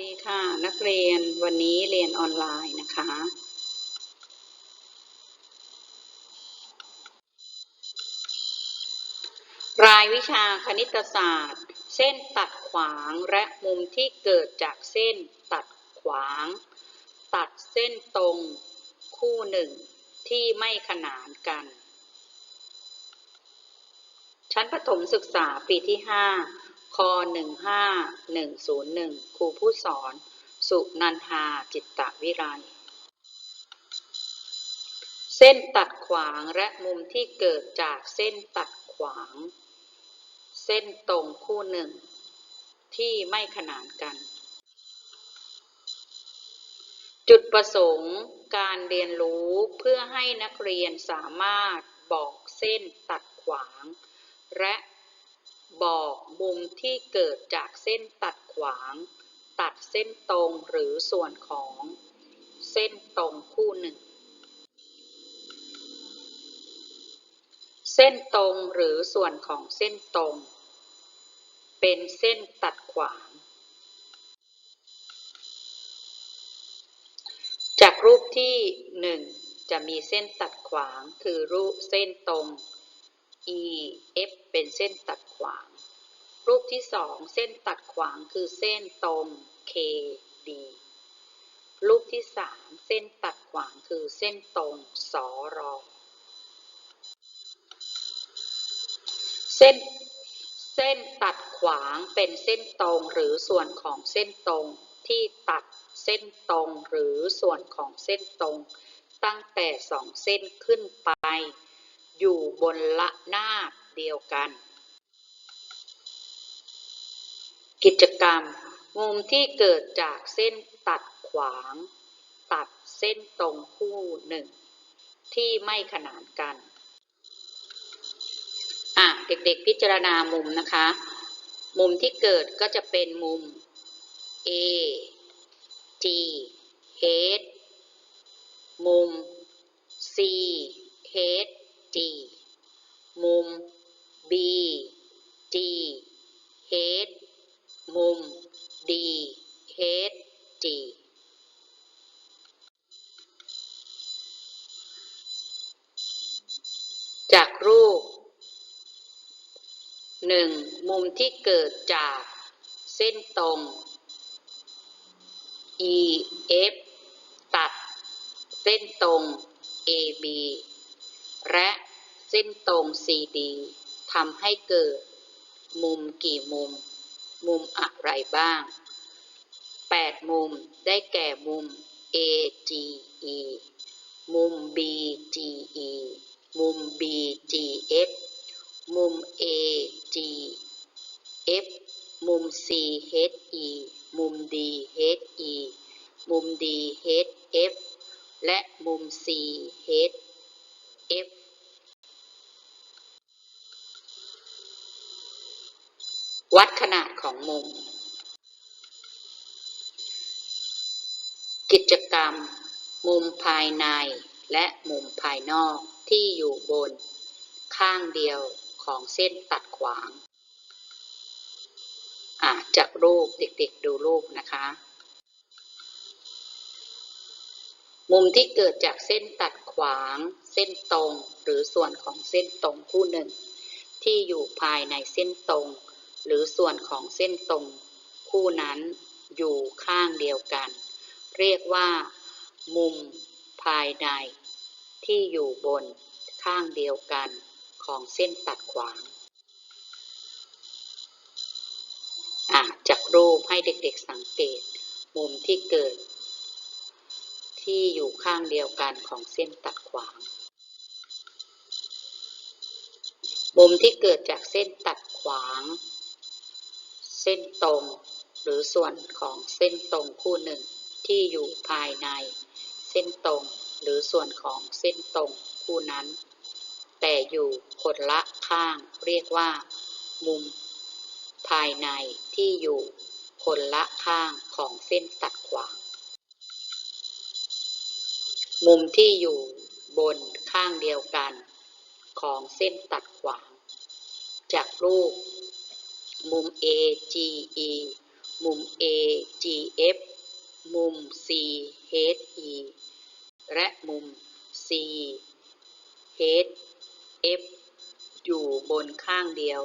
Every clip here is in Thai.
ดีค่ะ นักเรียนวันนี้เรียนออนไลน์นะคะ รายวิชาคณิตศาสตร์ เส้นตัดขวางและมุมที่เกิดจากเส้นตัดขวาง ตัดเส้นตรงคู่หนึ่งที่ไม่ขนานกัน ชั้นประถมศึกษาปีที่ 5 ค15101 ครูผู้สอน สุนันทาจิตตวิไลเส้นตัดขวางและมุมที่เกิดจากเส้นตัดขวาง เส้นตรงคู่หนึ่ง ที่ไม่ขนานกัน จุดประสงค์การเรียนรู้เพื่อให้นักเรียนสามารถบอกเส้นตัดขวาง และ บอกมุมที่เกิดจากเส้นตัดขวาง ตัดเส้นตรงหรือส่วนของ เส้นตรงคู่หนึ่ง เส้นตรงหรือส่วนของเส้นตรง เป็นเส้นตัดขวาง จากรูปที่หนึ่งจะมีเส้นตัดขวางคือรูปเส้นตรง E F เป็นเส้นตัดขวาง รูปที่สองเส้นตัดขวางคือเส้นตรง K D รูปที่สามเส้นตัดขวางคือเส้นตรงสอรอเส้นเส้นตัดขวางเป็นเส้นตรงหรือส่วนของเส้นตรงที่ตัดเส้นตรงหรือส่วนของเส้นตรง ตั้งแต่สองเส้นขึ้นไป อยู่บนละนาบเดียวกัน กิจกรรม มุมที่เกิดจากเส้นตัดขวาง ตัดเส้นตรงคู่หนึ่ง ที่ไม่ขนานกันอะเด็กๆพิจารณามุมนะคะ มุมที่เกิดก็จะเป็นมุม A G H มุม C H G มุม B G H มุม D H G จากรูปหนึ่งมุมที่เกิดจากเส้นตรง E F ตัดเส้นตรง A B และเส้นตรง C D ทำให้เกิด มุมกี่มุม มุมอะไรบ้าง 8 มุมได้แก่มุม A G E มุม B G E มุม B G F มุม A G F มุม C H E มุม D H E มุม D H F และมุม C H F วัดขนาดของมุม กิจกรรม มุมภายในและมุมภายนอกที่อยู่บน ข้างเดียวของเส้นตัดขวางอะจากรูปเด็กๆดูรูปนะคะ มุมที่เกิดจากเส้นตัดขวาง เส้นตรง หรือส่วนของเส้นตรงคู่หนึ่ง ที่อยู่ภายในเส้นตรง หรือส่วนของเส้นตรง คู่นั้นอยู่ข้างเดียวกัน เรียกว่า มุมภายใน ที่อยู่บนข้างเดียวกันของเส้นตัดขวางจากรูปให้เด็กๆสังเกต มุมที่เกิด ที่อยู่ข้างเดียวกันของเส้นตัดขวาง มุมที่เกิดจากเส้นตัดขวาง เส้นตรง หรือส่วนของเส้นตรงคู่หนึ่งที่อยู่ภายใน เส้นตรงหรือส่วนของเส้นตรงคู่นั้น แต่อยู่คนละข้างเรียกว่า มุม ภายในที่อยู่คนละข้างของเส้นตัดขวาง มุมที่อยู่บนข้างเดียวกัน ของเส้นตัดขวาง จากรูป มุม AGE มุม AGF มุม C H E และมุม C H F อยู่บนข้างเดียว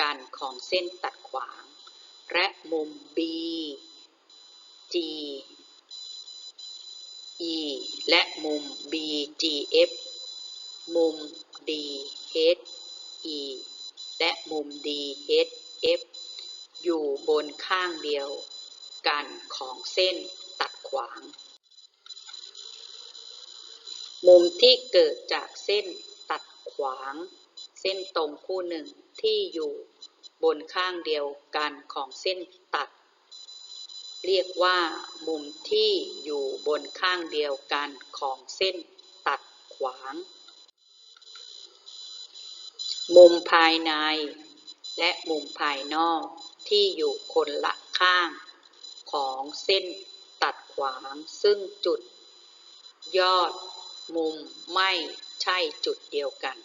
กันของเส้นตัดขวาง และมุม B G E และมุม B G F มุม D H E และมุม D H F อยู่บนข้างเดียวกันของเส้นตัดขวาง มุมที่เกิดจากเส้นตัดขวาง เส้นตรงคู่หนึ่งที่อยู่บนข้างเดียวกันของเส้นตัด เรียกว่ามุมที่อยู่บนข้างเดียวกันของเส้นตัดขวาง มุมภายใน และมุมภายนอกที่อยู่คนละข้าง ของเส้นตัดขวางซึ่งจุด ยอด มุมไม่ใช่จุดเดียวกัน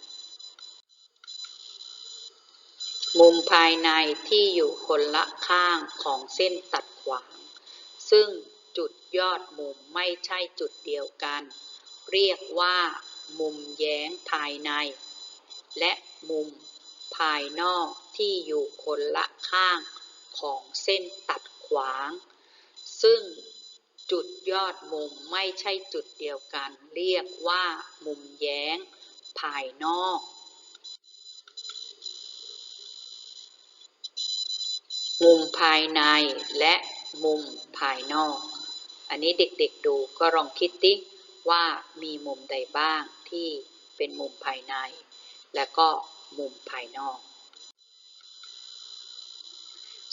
มุมภายในที่อยู่คนละข้างของเส้นตัดขวาง ซึ่งจุดยอดมุมไม่ใช่จุดเดียวกัน เรียกว่า มุมแย้งภายใน และมุมภายนอกที่อยู่คนละข้างของเส้นตัดขวาง ซึ่งจุดยอดมุมไม่ใช่จุดเดียวกัน เรียกว่ามุมแย้งภายนอก มุมภายในและมุมภายนอก อันนี้เด็กๆดูก็ลองคิดดิว่ามีมุมใดบ้างที่เป็นมุมภายใน และก็มุมภายนอก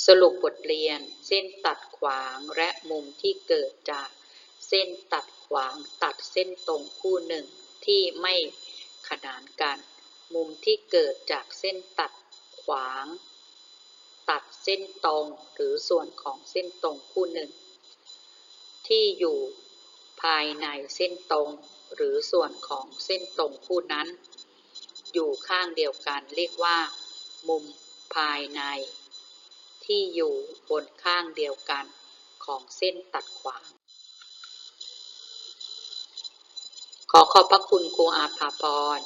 สรุปบทเรียน เส้นตัดขวางและมุมที่เกิดจาก เส้นตัดขวางตัดเส้นตรงคู่หนึ่งที่ไม่ขนานกัน มุมที่เกิดจากเส้นตัดขวาง ตัดเส้นตรงหรือส่วนของเส้นตรงคู่หนึ่ง ที่อยู่ภายในเส้นตรงหรือส่วนของเส้นตรงคู่นั้น อยู่ข้างเดียวกันเรียกว่า มุมภายใน ที่อยู่บนข้างเดียวกันของเส้นตัดขวาง ขอขอบพระคุณครูอาภาพร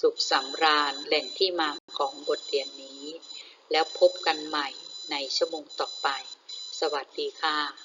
สุขสำราญแหล่งที่มาของบทเรียนนี้ แล้วพบกันใหม่ในชั่วโมงต่อไป สวัสดีค่ะ